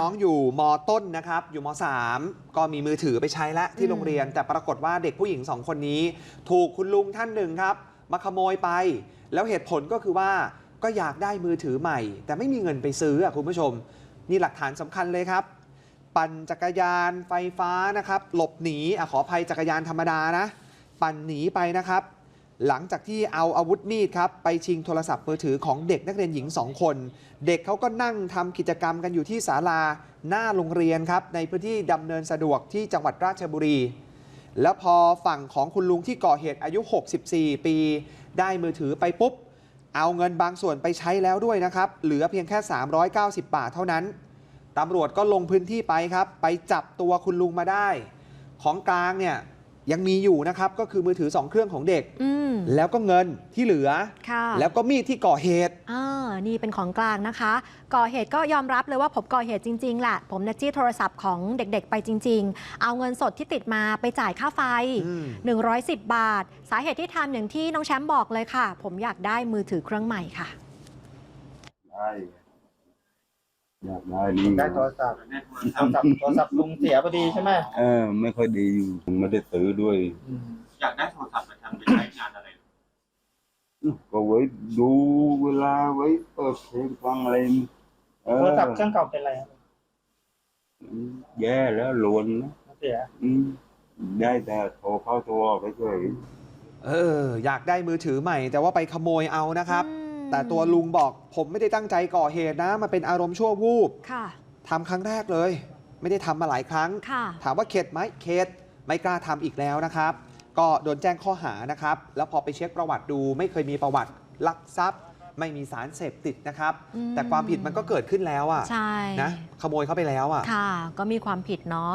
น้องอยู่มต้นนะครับ อยู่มสามก็มีมือถือไปใช้แล้วที่อืมโรงเรียน แต่ปรากฏว่าเด็กผู้หญิงสองคนนี้ ถูกคุณลุงท่านหนึ่งครับ มาขโมยไป แล้วเหตุผลก็คือว่าก็อยากได้มือถือใหม่ แต่ไม่มีเงินไปซื้ออะคุณผู้ชม นี่หลักฐานสำคัญเลยครับ ปั่นจักรยานไฟฟ้านะครับ หลบหนีอะขออภัยจักรยานธรรมดานะ ปั่นหนีไปนะครับ หลังจากที่เอาอาวุธมีดครับไปชิงโทรศัพท์มือถือของเด็กนักเรียนหญิง2คน เด็กเขาก็นั่งทำกิจกรรมกันอยู่ที่ศาลาหน้าโรงเรียนครับในพื้นที่ดำเนินสะดวกที่จังหวัดราชบุรี แล้วพอฝั่งของคุณลุงที่ก่อเหตุอายุ 64 ปี ได้มือถือไปปุ๊บ เอาเงินบางส่วนไปใช้แล้วด้วยนะครับ เหลือเพียงแค่ 390 บาทเท่านั้นตำรวจก็ลงพื้นที่ไปครับ ไปจับตัวคุณลุงมาได้ ของกลางเนี่ย ยังมีอยู่นะครับก็คือมือถือ 2 เครื่องของเด็กอืมแล้วก็เงินที่เหลือค่ะแล้วก็มีดที่ก่อเหตุอ่านี่เป็นของกลางนะคะ ก่อเหตุก็ยอมรับเลยว่าผมก่อเหตุจริงๆแหละผมเนี่ยจี้โทรศัพท์ของเด็กๆ ไปจริง ๆ เอาเงินสดที่ติดมาไปจ่ายค่าไฟอืม110 บาท สาเหตุที่ทำอย่างที่น้องแชมป์บอกเลยค่ะ ผมอยากได้มือถือเครื่องใหม่ค่ะได้ อยากได้นี่ได้โทรศัพท์โทรศัพท์โทรศัพท์ลุงเสียพอดีใช่ไหมเออไม่ค่อยดีอยู่ไม่ได้ซื้อด้วยอยากได้โทรศัพท์มาทำไปใช้งานอะไรก็ไว้ดูเวลาไว้เปิดเพลงฟังอะไรเออโทรศัพท์เครื่องเก่าเป็นอะไรครับแย่แล้วลวนนะเสียอืมได้แต่โทรเข้าโทรออกไปเฉยเออ อยากได้มือถือใหม่ แต่ว่าไปขโมยเอานะครับอืม แต่ตัวลุงบอกผมไม่ได้ตั้งใจก่อเหตุนะมันเป็นอารมณ์ชั่ววูบค่ะทำครั้งแรกเลย ไม่ได้ทำมาหลายครั้งค่ะถามว่าเข็ดไหมเข็ดไม่กล้าทำอีกแล้วนะครับ ก็โดนแจ้งข้อหานะครับ แล้วพอไปเช็คประวัติดู ไม่เคยมีประวัติลักทรัพย์ ไม่มีสารเสพติดนะครับอืมแต่ความผิดมันก็เกิดขึ้นแล้วอะใช่นะขโมยเข้าไปแล้วอะค่ะ ก็มีความผิดเนาะ